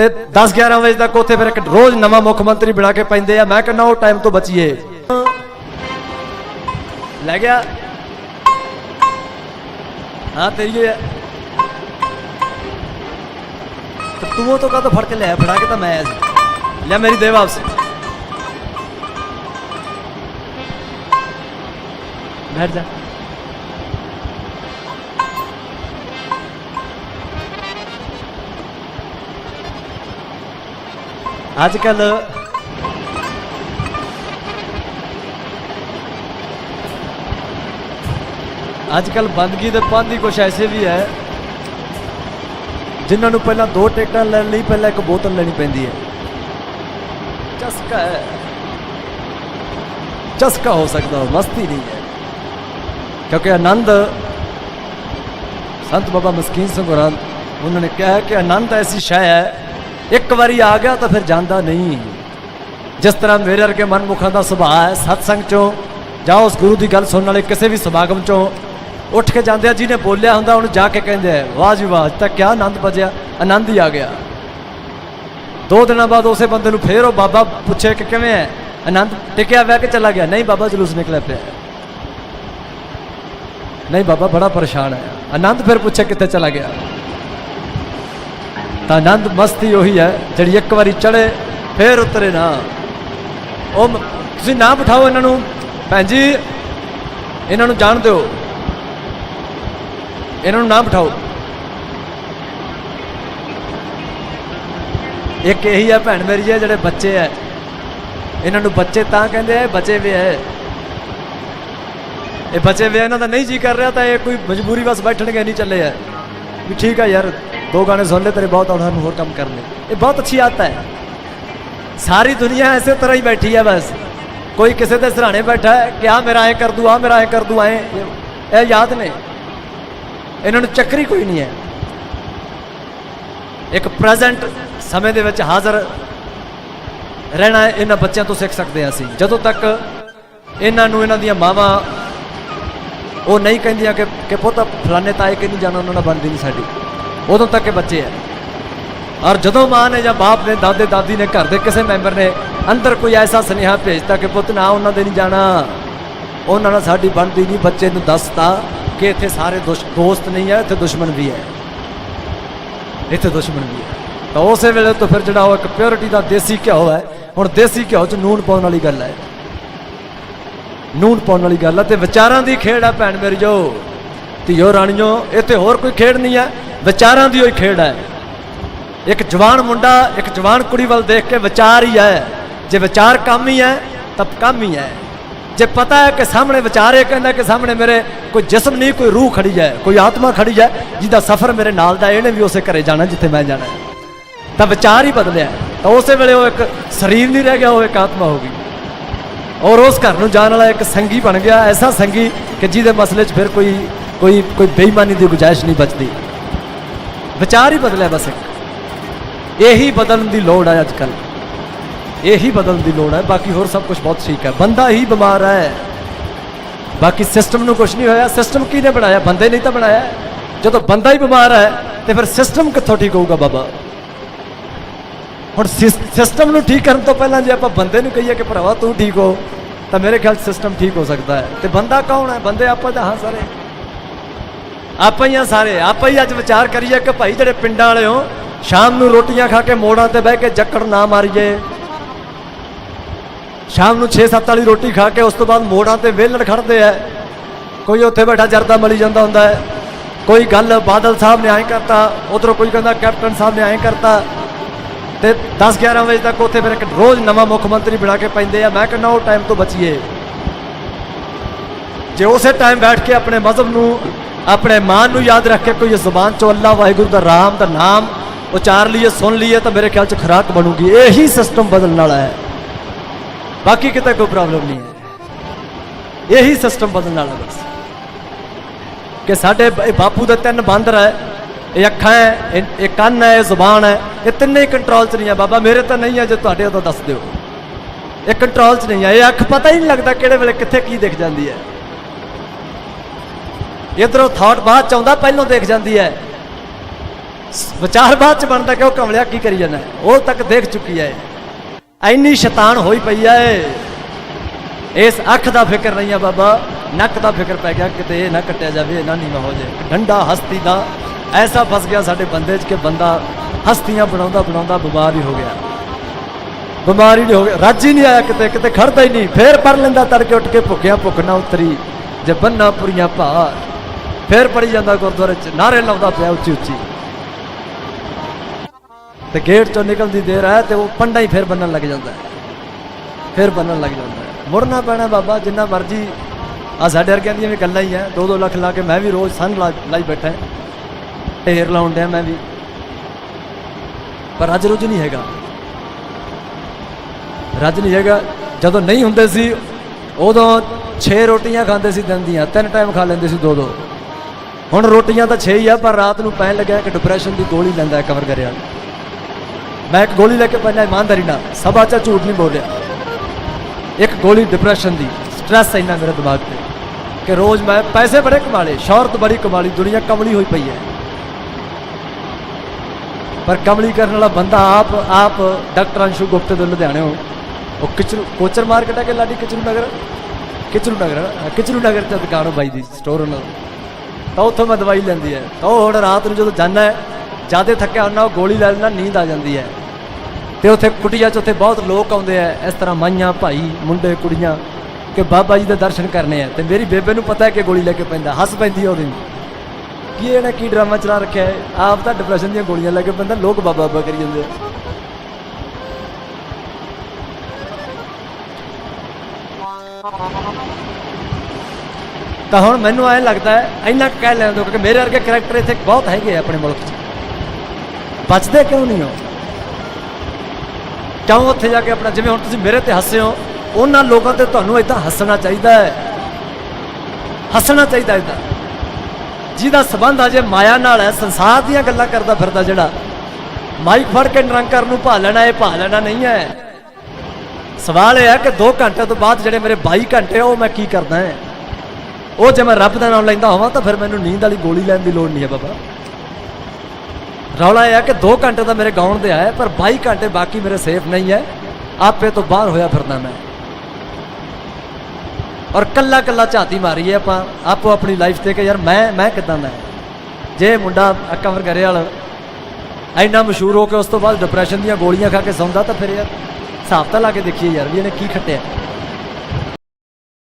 ਤੇ 10 11 ਵਜੇ ਤੱਕ ਉੱਥੇ ਫਿਰ ਇੱਕ ਰੋਜ਼ ਨਵਾਂ ਮੁੱਖ ਮੰਤਰੀ ਬਣਾ ਕੇ ਪੈਂਦੇ ਆ। ਮੈਂ ਕਹਿੰਦਾ ਉਹ ਟਾਈਮ ਤੋਂ ਬਚੀਏ। ਲੈ ਗਿਆ। ਹਾਂ, ਤੇਰੀ ਹੋਇਆ ਤੂੰ ਉਹ ਤੋਂ ਕਾਹਤੋਂ ਫੜ ਕੇ ਲੈ ਫੜਾ ਕੇ ਤਾਂ ਮੈਂ ਆਇਆ ਸੀ। ਲੈ ਮੇਰੀ ਦੇ ਵਾਪਸ। ਬੈਠ ਜਾ। ਅੱਜ ਕੱਲ ਅੱਜ ਕੱਲ ਬੰਦਗੀ ਦੇ ਪੰਧ ਹੀ ਕੁਛ ਐਸੇ ਵੀ ਹੈ, ਜਿਨ੍ਹਾਂ ਨੂੰ ਪਹਿਲਾਂ ਦੋ ਟਿਕਟਾਂ ਲੈਣ ਲਈ ਪਹਿਲਾਂ ਇੱਕ ਬੋਤਲ ਲੈਣੀ ਪੈਂਦੀ ਹੈ। ਚਸਕਾ ਹੈ। ਚਸਕਾ ਹੋ ਸਕਦਾ ਮਸਤੀ ਨਹੀਂ ਹੈ। ਕਿਉਂਕਿ ਆਨੰਦ, ਸੰਤ ਬਾਬਾ ਮਸਕੀਨ ਸਿੰਘ ਹੋਰਾਂ, ਉਹਨਾਂ ਨੇ ਕਿਹਾ ਕਿ ਆਨੰਦ ਐਸੀ ਸ਼ੈ ਹੈ ਇੱਕ ਵਾਰੀ ਆ ਗਿਆ ਤਾਂ ਫਿਰ ਜਾਂਦਾ ਨਹੀਂ। ਜਿਸ ਤਰ੍ਹਾਂ ਮੇਰੇ ਵਰਗੇ ਮਨਮੁਖਾਂ ਦਾ ਸੁਭਾਅ ਹੈ ਸਤਸੰਗ ਚੋਂ, ਜਾਂ ਉਸ ਗੁਰੂ ਦੀ ਗੱਲ ਸੁਣਨ ਵਾਲੇ ਕਿਸੇ ਵੀ ਸਮਾਗਮ ਚੋਂ, ਉੱਠ ਕੇ ਜਾਂਦੇ ਆ, ਜਿਹਨੇ ਬੋਲਿਆ ਹੁੰਦਾ, ਉਹਨੂੰ ਜਾ ਕੇ ਕਹਿੰਦੇ ਆ, ਵਾਹ ਜੀ ਵਾਹ ਤਾਂ ਕਿਆ ਆਨੰਦ ਬਜਿਆ ਆਨੰਦ ਹੀ ਆ ਗਿਆ। ਦੋ ਦਿਨਾਂ ਬਾਅਦ ਉਸੇ ਬੰਦੇ ਨੂੰ ਫੇਰ ਉਹ ਬਾਬਾ ਪੁੱਛੇ ਕਿ ਕਿਵੇਂ ਹੈ? ਆਨੰਦ ਟਿਕਿਆ ਹੋਇਆ ਕਿ ਚਲਾ ਗਿਆ। ਨਹੀਂ ਬਾਬਾ, ਜਲੂਸ ਨਿਕਲਿਆ ਪਿਆ ਨਹੀਂ ਬਾਬਾ, ਬੜਾ ਪਰੇਸ਼ਾਨ ਹੈ। ਆਨੰਦ ਫਿਰ ਪੁੱਛੇ ਕਿੱਥੇ ਚਲਾ ਗਿਆ। ਤਾਂ ਆਨੰਦ ਮਸਤੀ ਉਹੀ ਹੈ, ਜਿਹੜੀ ਇੱਕ ਵਾਰੀ ਚੜੇ ਫੇਰ ਉਤਰੇ ਨਾ। ਉਹ ਤੁਸੀਂ ਨਾ ਬਿਠਾਓ ਇਹਨਾਂ ਨੂੰ। ਭੈਣ ਜੀ, ਇਹਨਾਂ ਨੂੰ ਜਾਣ ਦਿਓ। ਇਹਨਾਂ ਨੂੰ ਨਾ ਬਿਠਾਓ। ਇੱਕ ਇਹੀ ਹੈ ਭੈਣ ਮੇਰੀ ਹੈ ਜਿਹੜੇ ਬੱਚੇ ਹੈ। ਇਹਨਾਂ ਨੂੰ ਬੱਚੇ ਤਾਂ ਕਹਿੰਦੇ ਆ ਬਚੇ ਵੇ ਹੈ। ਇਹ ਬਚੇ ਵੇ ਇਹਨਾਂ ਦਾ ਨਹੀਂ ਜੀ ਕਰ ਰਿਹਾ, ਤਾਂ ਇਹ ਕੋਈ ਮਜਬੂਰੀ ਬਸ ਬੈਠਣਗੇ, ਨਹੀਂ ਚੱਲੇ ਆ ਵੀ ਠੀਕ ਹੈ ਯਾਰ ਦੋ ਗਾਣੇ ਸੁਣ ਲੈ ਤੇਰੇ ਬਹੁਤ ਆਉਣਾ ਨੂੰ ਹੋਰ ਕੰਮ ਕਰ ਲੈ ਇਹ ਬਹੁਤ ਅੱਛੀ ਆਦਤ ਹੈ ਸਾਰੀ ਦੁਨੀਆ ਐਸੇ ਤਰ੍ਹਾਂ ਹੀ ਬੈਠੀ ਹੈ ਬਸ ਕੋਈ ਕਿਸੇ ਦੇ ਸਰਾਣੇ ਬੈਠਾ ਹੈ ਕਿ ਆ ਮੇਰਾ ਐ ਕਰ ਦੂ ਆ ਮੇਰਾ ਐ ਕਰ ਦੂ ਐ ਇਹ ਯਾਦ ਨੇ ਇਹਨਾਂ ਨੂੰ ਚੱਕਰੀ ਕੋਈ ਨਹੀਂ ਹੈ ਇੱਕ ਪ੍ਰੈਜ਼ੈਂਟ ਸਮੇਂ ਦੇ ਵਿੱਚ ਹਾਜ਼ਰ ਰਹਿਣਾ ਇਹਨਾਂ ਬੱਚਿਆਂ ਤੋਂ ਸਿੱਖ ਸਕਦੇ ਹਾਂ ਅਸੀਂ ਜਦੋਂ ਤੱਕ ਇਹਨਾਂ ਨੂੰ ਇਹਨਾਂ ਦੀਆਂ ਮਾਵਾਂ ਉਹ ਨਹੀਂ ਕਹਿੰਦੀਆਂ ਕਿ ਕਿ ਪੁੱਤ ਫਲਾਣੇ ਤਾਏ ਕਿ ਨਹੀਂ ਜਾਣਾ ਉਹਨਾਂ ਨਾਲ ਬਣਦੀ ਨਹੀਂ ਸਾਡੀ ਉਦੋਂ ਤੱਕ ਇਹ ਬੱਚੇ ਹੈ। ਔਰ ਜਦੋਂ ਮਾਂ ਨੇ ਜਾਂ ਬਾਪ ਨੇ, ਦਾਦੇ, ਦਾਦੀ ਨੇ, ਘਰ ਦੇ ਕਿਸੇ ਮੈਂਬਰ ਨੇ ਅੰਦਰ ਕੋਈ ਐਸਾ ਸੁਨੇਹਾ ਭੇਜਤਾ ਕਿ ਪੁੱਤ ਨਾ ਉਹਨਾਂ ਦੇ ਨਹੀਂ ਜਾਣਾ, ਉਹਨਾਂ ਨਾਲ ਸਾਡੀ ਬਣਦੀ ਨਹੀਂ, ਬੱਚੇ ਨੂੰ ਦੱਸਤਾ ਕਿ ਇੱਥੇ ਸਾਰੇ ਦੁਸ਼- ਦੋਸਤ ਨਹੀਂ ਹੈ, ਇੱਥੇ ਦੁਸ਼ਮਣ ਵੀ ਹੈ। ਇੱਥੇ ਦੁਸ਼ਮਣ ਵੀ ਹੈ। ਤਾਂ ਉਸੇ ਵੇਲੇ ਤੋਂ ਫਿਰ ਜਿਹੜਾ ਉਹ ਇੱਕ ਪਿਓਰਿਟੀ ਦਾ ਦੇਸੀ ਘਿਓ ਹੈ, ਹੁਣ ਦੇਸੀ ਘਿਓ 'ਚ ਨੂਨ ਪਾਉਣ ਵਾਲੀ ਗੱਲ ਹੈ। ਨੂਨ ਪਾਉਣ ਵਾਲੀ ਗੱਲ ਹੈ ਤੇ ਵਿਚਾਰਾਂ ਦੀ ਖੇਡ ਹੈ ਭੈਣ ਮੇਰੀ ਜੋ। ਧੀਓ ਰਾਣੀਓ, ਇੱਥੇ ਹੋਰ ਕੋਈ ਖੇਡ ਨਹੀਂ ਹੈ। ਵਿਚਾਰਾਂ ਦੀ ਹੋਈ ਖੇਡ ਹੈ। ਇੱਕ ਜਵਾਨ ਮੁੰਡਾ, ਇੱਕ ਜਵਾਨ ਕੁੜੀ ਵੱਲ ਦੇਖ ਕੇ ਵਿਚਾਰ ਹੀ ਹੈ। ਜੇ ਵਿਚਾਰ ਕੰਮ ਹੀ ਹੈ, ਤਾਂ ਕੰਮ ਹੀ ਹੈ। ਜੇ ਪਤਾ ਹੈ ਕਿ ਸਾਹਮਣੇ ਵਿਚਾਰ ਇਹ ਕਹਿੰਦਾ ਕਿ ਸਾਹਮਣੇ ਮੇਰੇ ਕੋਈ ਜਿਸਮ ਨਹੀਂ, ਕੋਈ ਰੂਹ ਖੜੀ ਹੈ, ਕੋਈ ਆਤਮਾ ਖੜੀ ਹੈ, ਜਿਹਦਾ ਸਫ਼ਰ ਮੇਰੇ ਨਾਲ ਦਾ ਇਹਨੇ ਵੀ ਉਸੇ ਘਰੇ ਜਾਣਾ ਜਿੱਥੇ ਮੈਂ ਜਾਣਾ। ਤਾਂ ਵਿਚਾਰ ਹੀ ਬਦਲਿਆ। ਤਾਂ ਉਸੇ ਵੇਲੇ ਉਹ ਇੱਕ ਸਰੀਰ ਨਹੀਂ ਰਹਿ ਗਿਆ, ਉਹ ਇੱਕ ਆਤਮਾ ਹੋ ਗਈ। ਔਰ ਉਸ ਘਰ ਨੂੰ ਜਾਣ ਵਾਲਾ ਇੱਕ ਸੰਗੀ ਬਣ ਗਿਆ। ਐਸਾ ਸੰਗੀ ਕਿ ਜਿਹਦੇ ਮਸਲੇ 'ਚ ਫਿਰ ਕੋਈ ਕੋਈ ਕੋਈ ਬੇਈਮਾਨੀ ਦੀ ਗੁਜਾਇਸ਼ ਨਹੀਂ ਬਚਦੀ। ਵਿਚਾਰ ਹੀ ਬਦਲਿਆ ਬਸ ਇੱਕ। ਇਹੀ ਬਦਲਣ ਦੀ ਲੋੜ ਹੈ ਅੱਜ ਕੱਲ ਇਹੀ ਬਦਲਣ ਦੀ ਲੋੜ ਹੈ ਬਾਕੀ ਹੋਰ ਸਭ ਕੁਝ ਬਹੁਤ ਠੀਕ ਹੈ ਬੰਦਾ ਹੀ ਬਿਮਾਰ ਹੈ ਬਾਕੀ ਸਿਸਟਮ ਨੂੰ ਕੁਝ ਨਹੀਂ ਹੋਇਆ। ਸਿਸਟਮ ਕਿਹਨੇ ਬਣਾਇਆ? ਬੰਦੇ ਨਹੀਂ ਤਾਂ ਬਣਾਇਆ। ਜਦੋਂ ਬੰਦਾ ਹੀ ਬਿਮਾਰ ਹੈ ਤੇ ਫਿਰ ਸਿਸਟਮ ਕਿੱਥੋਂ ਠੀਕ ਹੋਊਗਾ ਬਾਬਾ? ਹੁਣ ਸਿਸਟਮ ਨੂੰ ਠੀਕ ਕਰਨ ਤੋਂ ਪਹਿਲਾਂ ਜੇ ਆਪਾਂ ਬੰਦੇ ਨੂੰ ਕਹੀਏ ਕਿ ਭਰਾਵਾ ਤੂੰ ਠੀਕ ਹੋ, ਤਾਂ ਮੇਰੇ ਖਿਆਲ ਸਿਸਟਮ ਠੀਕ ਹੋ ਸਕਦਾ ਹੈ। ਤੇ ਬੰਦਾ ਕੌਣ ਹੈ? ਬੰਦੇ ਆਪਾਂ ਤਾਂ ਹਾਂ ਸਾਰੇ। ਆਪਾਂ ਹੀ ਆ ਸਾਰੇ, ਆਪਾਂ ਹੀ ਅੱਜ ਵਿਚਾਰ ਕਰੀਏ ਕਿ ਭਾਈ ਜਿਹੜੇ ਪਿੰਡਾਂ ਵਾਲੇ ਹੋ, ਸ਼ਾਮ ਨੂੰ ਰੋਟੀਆਂ ਖਾ ਕੇ ਮੋੜਾਂ ਤੇ ਬਹਿ ਕੇ ਜੱਕੜ ਨਾ ਮਾਰੀਏ। ਸ਼ਾਮ ਨੂੰ 6-7 ਵਾਲੀ ਰੋਟੀ ਖਾ ਕੇ ਉਸ ਤੋਂ ਬਾਅਦ ਮੋੜਾਂ ਤੇ ਵੇਲੜ ਖੜਦੇ ਆ ਕੋਈ ਉੱਥੇ ਬੈਠਾ ਜਰਦਾ ਮਲੀ ਜਾਂਦਾ ਹੁੰਦਾ ਹੈ ਕੋਈ ਗੱਲ ਬਾਦਲ ਸਾਹਿਬ ਨੇ ਐਂ ਕਰਤਾ, ਉਧਰੋਂ ਕੋਈ ਕਹਿੰਦਾ ਕੈਪਟਨ ਸਾਹਿਬ ਨੇ ਐਂ ਕਰਤਾ। ਤੇ 10-11 ਵਜੇ ਤੱਕ ਉੱਥੇ ਫਿਰ ਇੱਕ ਰੋਜ਼ ਨਵਾਂ ਮੁੱਖ ਮੰਤਰੀ ਬਣਾ ਕੇ ਪੈਂਦੇ ਆ। ਮੈਂ ਕਹਿੰਦਾ ਉਹ ਟਾਈਮ ਤੋਂ ਬਚੀਏ। ਜੇ ਉਸੇ ਟਾਈਮ ਬੈਠ ਕੇ ਆਪਣੇ ਮਜ਼ਹਬ ਨੂੰ ਆਪਣੇ ਮਾਨ ਨੂੰ ਯਾਦ ਰੱਖ ਕੇ ਕੋਈ ਜ਼ੁਬਾਨ ਚੋਂ ਅੱਲਾ ਵਾਹਿਗੁਰੂ ਦਾ ਰਾਮ ਦਾ ਨਾਮ ਉਚਾਰ ਲਈਏ, ਸੁਣ ਲਈਏ ਤਾਂ ਮੇਰੇ ਖਿਆਲ ਚ ਖੁਰਾਕ ਬਣੂਗੀ। ਇਹੀ ਸਿਸਟਮ ਬਦਲਣ ਵਾਲਾ ਹੈ। ਬਾਕੀ ਕਿਤੇ ਕੋਈ ਪ੍ਰੋਬਲਮ ਨਹੀਂ ਹੈ। ਇਹੀ ਸਿਸਟਮ ਬਦਲਣ ਵਾਲਾ ਬਸ। ਕਿ ਸਾਡੇ ਇਹ ਬਾਪੂ ਦੇ ਤਿੰਨ ਬਾਂਦਰ ਹੈ ਇਹ ਅੱਖਾਂ ਹੈ ਇਹ ਇਹ ਕੰਨ ਹੈ ਇਹ ਜ਼ੁਬਾਨ ਹੈ ਇਹ ਤਿੰਨੇ ਕੰਟਰੋਲ 'ਚ ਨਹੀਂ ਹੈ ਬਾਬਾ, ਮੇਰੇ ਤਾਂ ਨਹੀਂ ਹੈ ਜੇ ਤੁਹਾਡੇ ਉਹ ਤਾਂ ਦੱਸ ਦਿਓ। ਇਹ ਕੰਟਰੋਲ 'ਚ ਨਹੀਂ ਹੈ ਇਹ ਅੱਖ ਪਤਾ ਹੀ ਨਹੀਂ ਲੱਗਦਾ ਕਿਹੜੇ ਵੇਲੇ ਕਿੱਥੇ ਕੀ ਦਿਖ ਜਾਂਦੀ ਹੈ ਇਧਰੋਂ ਥਾਟ ਬਾਅਦ ਚ ਆਉਂਦਾ, ਪਹਿਲਾਂ ਦੇਖ ਜਾਂਦੀ ਹੈ। ਵਿਚਾਰ ਬਾਅਦ ਚ ਬਣਦਾ ਕਿ ਉਹ ਕਮਲਿਆ ਕੀ ਕਰੀ ਜਾਂਦਾ। ਉਹ ਤੱਕ ਦੇਖ ਚੁੱਕੀ ਹੈ। ਐਨੀ ਸ਼ੈਤਾਨ ਹੋਈ ਪਈ ਹੈ। ਇਸ ਅੱਖ ਦਾ ਫਿਕਰ ਨਹੀਂ ਆ ਬਾਬਾ। ਨੱਕ ਦਾ ਫਿਕਰ ਪੈ ਗਿਆ ਕਿਤੇ ਇਹ ਨਾ ਕੱਟਿਆ ਜਾਵੇ, ਇਹ ਨਾ ਨੀਵਾ ਹੋ ਜਾਏ। ਡੰਡਾ ਹਸਤੀ ਦਾ ਐਸਾ ਫਸ ਗਿਆ ਸਾਡੇ ਬੰਦੇ 'ਚ ਕਿ ਬੰਦਾ ਹਸਤੀਆਂ ਬਣਾਉਂਦਾ ਬਣਾਉਂਦਾ ਬਿਮਾਰ ਹੀ ਹੋ ਗਿਆ। ਬਿਮਾਰ ਹੀ ਨਹੀਂ ਹੋ ਗਿਆ। ਰੱਜ ਹੀ ਨਹੀਂ ਆਇਆ ਕਿਤੇ ਕਿਤੇ ਖੜਦਾ ਹੀ ਨਹੀਂ। ਫੇਰ ਪੜ ਲੈਂਦਾ ਤੜਕੇ ਉੱਠ ਕੇ ਭੁੱਖਿਆ ਭੁੱਖ ਨਾ ਉਤਰੀ। ਜੇ ਬੰਨਾ ਪੁਰੀਆਂ ਭਾਰ। ਫੇਰ ਪੜੀ ਜਾਂਦਾ ਗੁਰਦੁਆਰੇ 'ਚ, ਨਾਰੇ ਲਾਉਂਦਾ ਪਿਆ ਉੱਚੀ ਉੱਚੀ। ਤੇ ਗੇਟ ਚੋਂ ਨਿਕਲਦੀ ਦੇਰ ਹੈ ਤੇ ਉਹ ਪੰਡਾ ਹੀ ਫੇਰ ਬੰਨਣ ਲੱਗ ਜਾਂਦਾ ਹੈ। ਫਿਰ ਬੰਨਣ ਲੱਗ ਜਾਂਦਾ ਹੈ। ਮੁੜਨਾ ਪੈਣਾ ਬਾਬਾ, ਜਿੰਨਾ ਮਰਜ਼ੀ। ਆ ਸਾਡੇ ਵਰਗਿਆਂ ਦੀਆਂ ਵੀ ਗੱਲਾਂ ਹੀ ਆ 2-2 ਲੱਖ ਲਾ ਕੇ ਮੈਂ ਵੀ ਰੋਜ਼ ਸੰਨ ਲਾ- ਲਾਈ ਬੈਠਾ ਢੇਰ ਲਾਉਣ ਡਿਆ ਮੈਂ ਵੀ। ਪਰ ਅੱਜ ਰੋਜ਼ ਨਹੀਂ ਹੈਗਾ। ਰੱਜ ਨਹੀਂ ਹੈਗਾ। ਜਦੋਂ ਨਹੀਂ ਹੁੰਦੇ ਸੀ, ਉਦੋਂ 6 ਰੋਟੀਆਂ ਖਾਂਦੇ ਸੀ ਦਿਨ ਦੀਆਂ। ਤਿੰਨ ਟਾਈਮ ਖਾ ਲੈਂਦੇ ਸੀ ਦੋ ਦੋ ਹੁਣ ਰੋਟੀਆਂ ਤਾਂ 6 ਹੀ ਆ ਪਰ ਰਾਤ ਨੂੰ ਪੈਣ ਲੱਗਿਆ ਕਿ ਡਿਪਰੈਸ਼ਨ ਦੀ ਗੋਲੀ ਲੈਂਦਾ ਕਵਰ ਕਰਿਆ। ਮੈਂ ਇੱਕ ਗੋਲੀ ਲੈ ਕੇ ਪੈਣਾ ਇਮਾਨਦਾਰੀ ਨਾਲ ਸਭਾ 'ਚ ਝੂਠ ਨਹੀਂ ਬੋਲਿਆ। ਇੱਕ ਗੋਲੀ ਡਿਪਰੈਸ਼ਨ ਦੀ ਸਟ੍ਰੈਸ ਇੰਨਾ ਮੇਰੇ ਦਿਮਾਗ ਤੇ ਕਿ ਰੋਜ਼ ਮੈਂ ਪੈਸੇ ਬੜੇ ਕਮਾ ਲਏ ਸ਼ੌਹਰਤ ਬੜੀ ਕਮਾ ਲਈ ਦੁਨੀਆ ਕਮਲੀ ਹੋਈ ਪਈ ਹੈ। ਪਰ ਕਮਲੀ ਕਰਨ ਵਾਲਾ ਬੰਦਾ ਆਪ ਆਪ ਡਾਕਟਰ ਅੰਸ਼ੂ ਗੁਪਤੇ ਦੇ ਲੁਧਿਆਣੇ ਹੋ। ਉਹ ਕਿਚਰੂ ਕੋਚਰ ਮਾਰਕੀਟ ਹੈ ਕਿ ਲਾਡੀ ਕਿਚਰੂ ਨਗਰ? ਕਿਚਰੂ ਨਗਰ ਹਾਂ, ਕਿਚਰੂ ਨਗਰ ਚ ਦੁਕਾਨ ਉਹ ਬਾਈ ਦੀ ਸਟੋਰ ਉਹਨਾਂ ਦਾ। ਤਾਂ ਉੱਥੋਂ ਮੈਂ ਦਵਾਈ ਲੈਂਦੀ ਹੈ ਤਾਂ ਉਹ ਹੁਣ ਰਾਤ ਨੂੰ ਜਦੋਂ ਜਾਂਦਾ ਹੈ ਜ਼ਿਆਦਾ ਥੱਕਿਆ ਹੁੰਦਾ, ਉਹ ਗੋਲੀ ਲੈ ਲੈਂਦਾ, ਨੀਂਦ ਆ ਜਾਂਦੀ ਹੈ ਤੇ ਉੱਥੇ ਕੁਟੀਆ 'ਚ ਉੱਥੇ ਬਹੁਤ ਲੋਕ ਆਉਂਦੇ ਆ ਇਸ ਤਰ੍ਹਾਂ ਮਾਈਆਂ, ਭਾਈ, ਮੁੰਡੇ, ਕੁੜੀਆਂ, ਕਿ ਬਾਬਾ ਜੀ ਦੇ ਦਰਸ਼ਨ ਕਰਨੇ ਆ ਤੇ ਮੇਰੀ ਬੇਬੇ ਨੂੰ ਪਤਾ ਹੈ ਕਿ ਗੋਲੀ ਲੈ ਕੇ ਪੈਂਦਾ, ਹੱਸ ਪੈਂਦੀ ਆ ਉਹਦੇ ਨੂੰ। ਕੀ ਇਹਨੇ ਕੀ ਡਰਾਮਾ ਚਲਾ ਰੱਖਿਆ ਹੈ ਆਪ ਤਾਂ ਡਿਪਰੈਸ਼ਨ ਦੀਆਂ ਗੋਲੀਆਂ ਲੈ ਕੇ ਪੈਂਦਾ, ਲੋਕ ਬਾਬਾ ਬਾਬਾ ਕਰੀ ਜਾਂਦੇ ਆ ਤਾਂ ਹੁਣ ਮੈਨੂੰ ਐਂ ਲੱਗਦਾ ਹੈ, ਇੰਨਾ ਕਹਿ ਲੈਣ ਦਿਓ ਕਿਉਂਕਿ ਮੇਰੇ ਵਰਗੇ ਕੈਰੈਕਟਰ ਇੱਥੇ ਬਹੁਤ ਹੈਗੇ ਆ ਆਪਣੇ ਮੁਲਕ 'ਚ। ਬਚਦੇ ਕਿਉਂ ਨਹੀਂ ਹੋ ਕਿਉਂ ਉੱਥੇ ਜਾ ਕੇ ਆਪਣਾ, ਜਿਵੇਂ ਹੁਣ ਤੁਸੀਂ ਮੇਰੇ ਤੇ ਹੱਸੇ ਹੋ, ਉਹਨਾਂ ਲੋਕਾਂ ਤੇ ਤੁਹਾਨੂੰ ਇਦਾਂ ਹੱਸਣਾ ਚਾਹੀਦਾ ਹੈ। ਹੱਸਣਾ ਚਾਹੀਦਾ ਇਦਾਂ ਜਿਹਦਾ ਸਬੰਧ ਅਜੇ ਮਾਇਆ ਨਾਲ ਹੈ, ਸੰਸਾਰ ਦੀਆਂ ਗੱਲਾਂ ਕਰਦਾ ਫਿਰਦਾ ਜਿਹੜਾ। ਮਾਈਕ ਫੜ ਕੇ ਨਿਰੰਕਾਰ ਨੂੰ ਭਾ ਲੈਣਾ, ਇਹ ਭਾ ਲੈਣਾ ਨਹੀਂ ਹੈ। ਸਵਾਲ ਇਹ ਹੈ ਕਿ 2 ਘੰਟੇ ਤੋਂ ਬਾਅਦ ਜਿਹੜੇ ਮੇਰੇ 22 ਘੰਟੇ ਉਹ ਮੈਂ ਕੀ ਕਰਦਾ ਹੈ? ਉਹ ਜੇ ਮੈਂ ਰੱਬ ਦਾ ਨਾਮ ਲੈਂਦਾ ਹੋਵਾਂ ਤਾਂ ਫਿਰ ਮੈਨੂੰ ਨੀਂਦ ਵਾਲੀ ਗੋਲੀ ਲੈਣ ਦੀ ਲੋੜ ਨਹੀਂ ਹੈ ਬਾਬਾ। ਰੌਲਾ ਇਹ ਆ ਕਿ 2 ਘੰਟੇ ਤਾਂ ਮੇਰੇ ਗਾਉਣ ਦੇ ਆਏ, ਪਰ 22 ਘੰਟੇ ਬਾਕੀ ਮੇਰੇ ਸੇਫ ਨਹੀਂ ਹੈ। ਆਪੇ ਤੋਂ ਬਾਹਰ ਹੋਇਆ ਫਿਰਦਾ ਮੈਂ। ਔਰ ਕੱਲਾ ਕੱਲਾ ਝਾਤੀ ਮਾਰੀ ਹੈ ਆਪਾਂ, ਆਪੋ ਆਪਣੀ ਲਾਈਫ ਤੇ ਕਿ ਯਾਰ ਮੈਂ ਮੈਂ ਕਿਦਾਂ ਦਾ ਜੇ ਮੁੰਡਾ ਕਵਰ ਕਰੇ ਵਾਲਾ ਐਨਾ ਮਸ਼ਹੂਰ ਹੋ ਕੇ ਉਸ ਤੋਂ ਬਾਅਦ ਡਿਪਰੈਸ਼ਨ ਦੀਆਂ ਗੋਲੀਆਂ ਖਾ ਕੇ ਸੌਂਦਾ ਤਾਂ ਫਿਰ ਯਾਰ, ਹਿਸਾਬ ਤਾਂ ਲਾ ਕੇ ਦੇਖੀਏ ਯਾਰ ਵੀ ਇਹਨੇ ਕੀ ਖੱਟਿਆ।